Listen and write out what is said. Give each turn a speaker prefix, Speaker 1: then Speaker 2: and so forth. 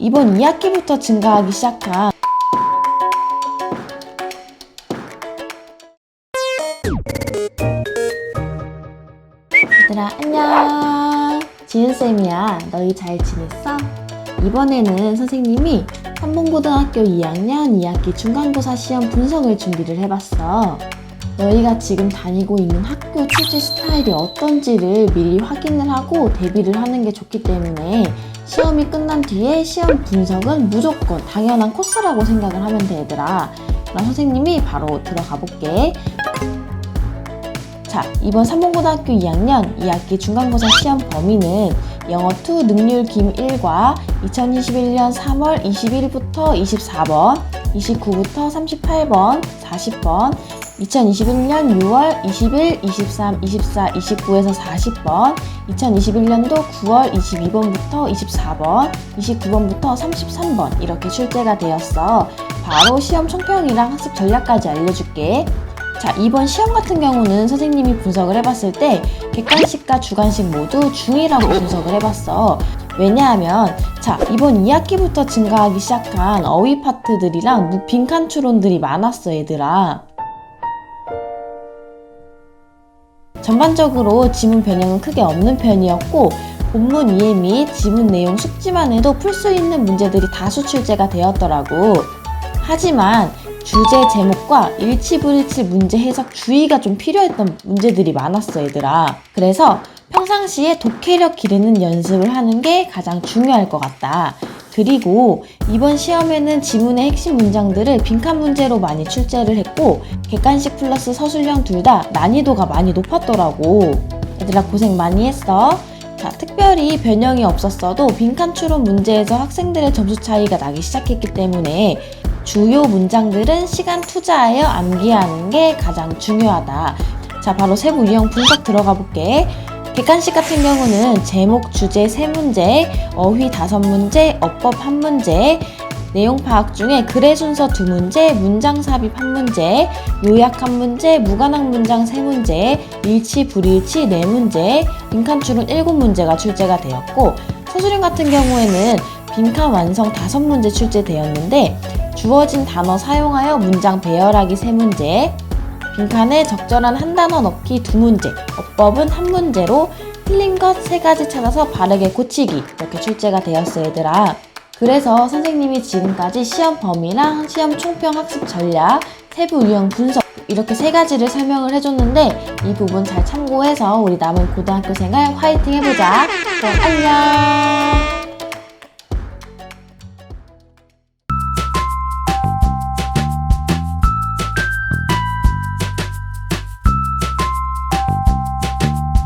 Speaker 1: 이번 2학기부터 증가하기 시작한 얘들아 안녕. 지은쌤이야. 너희 잘 지냈어? 이번에는 선생님이 한봉고등학교 2학년 2학기 중간고사 시험 분석을 준비를 해봤어. 너희가 지금 다니고 있는 학교 출제 스타일이 어떤지를 미리 확인을 하고 대비를 하는 게 좋기 때문에 시험이 끝난 뒤에 시험 분석은 무조건 당연한 코스라고 생각을 하면 돼 얘들아. 그럼 선생님이 바로 들어가 볼게. 자, 이번 삼봉고등학교 2학년 2학기 중간고사 시험 범위는 영어 2 능률 김 1과 2021년 3월 21일부터 24번, 29부터 38번, 40번, 2021년 6월 20일, 23, 24, 29에서 40번, 2021년도 9월 22번부터 24번, 29번부터 33번 이렇게 출제가 되었어. 바로 시험 총평이랑 학습 전략까지 알려줄게. 자, 이번 시험 같은 경우는 선생님이 분석을 해봤을 때 객관식과 주관식 모두 중이라고 분석을 해봤어. 왜냐하면 자, 이번 2학기부터 증가하기 시작한 어휘 파트들이랑 무- 빈칸 추론들이 많았어, 얘들아. 전반적으로 지문 변형은 크게 없는 편이었고 본문 이해 및 지문 내용 숙지만 해도 풀 수 있는 문제들이 다수 출제가 되었더라고. 하지만 주제 제목과 일치불일치 문제 해석 주의가 좀 필요했던 문제들이 많았어, 얘들아. 그래서 평상시에 독해력 기르는 연습을 하는 게 가장 중요할 것 같다. 그리고 이번 시험에는 지문의 핵심 문장들을 빈칸 문제로 많이 출제를 했고 객관식 플러스 서술형 둘 다 난이도가 많이 높았더라고. 얘들아 고생 많이 했어. 자, 특별히 변형이 없었어도 빈칸 추론 문제에서 학생들의 점수 차이가 나기 시작했기 때문에 주요 문장들은 시간 투자하여 암기하는 게 가장 중요하다. 자, 바로 세부 유형 분석 들어가 볼게. 객관식 같은 경우는 제목, 주제 세문제 어휘 다섯 문제 어법 한문제 내용 파악 중에 글의 순서 두문제 문장 삽입 한문제 요약 한문제 무관한 문장 세문제 일치, 불일치 네문제 빈칸 추론 일곱 문제가 출제가 되었고 서술형 같은 경우에는 빈칸 완성 다섯 문제 출제되었는데 주어진 단어 사용하여 문장 배열하기 세문제 빈칸에 적절한 한 단어 넣기 두 문제, 어법은 한 문제로 틀린 것 세 가지 찾아서 바르게 고치기 이렇게 출제가 되었어요, 얘들아. 그래서 선생님이 지금까지 시험 범위랑 시험 총평 학습 전략, 세부 유형 분석 이렇게 세 가지를 설명을 해줬는데 이 부분 잘 참고해서 우리 남은 고등학교 생활 화이팅 해보자. 그럼 안녕.